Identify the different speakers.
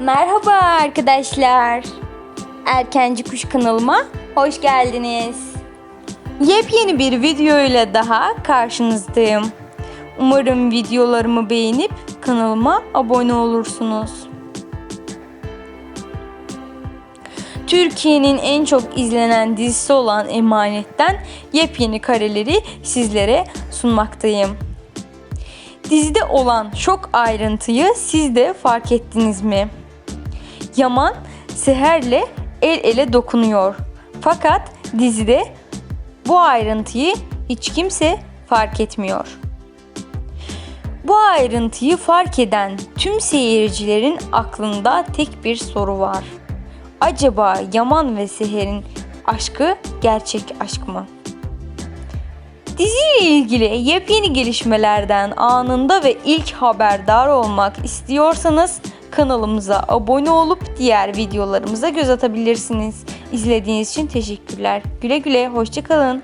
Speaker 1: Merhaba arkadaşlar. Erkenci Kuş kanalıma hoş geldiniz. Yepyeni bir video ile daha karşınızdayım. Umarım videolarımı beğenip kanalıma abone olursunuz. Türkiye'nin en çok izlenen dizisi olan Emanet'ten yepyeni kareleri sizlere sunmaktayım. Dizide olan şok ayrıntıyı siz de fark ettiniz mi? Yaman Seher'le el ele dokunuyor. Fakat dizide bu ayrıntıyı hiç kimse fark etmiyor. Bu ayrıntıyı fark eden tüm seyircilerin aklında tek bir soru var. Acaba Yaman ve Seher'in aşkı gerçek aşk mı? Diziyle ilgili yepyeni gelişmelerden anında ve ilk haberdar olmak istiyorsanız kanalımıza abone olup diğer videolarımıza göz atabilirsiniz. İzlediğiniz için teşekkürler. Güle güle, hoşçakalın.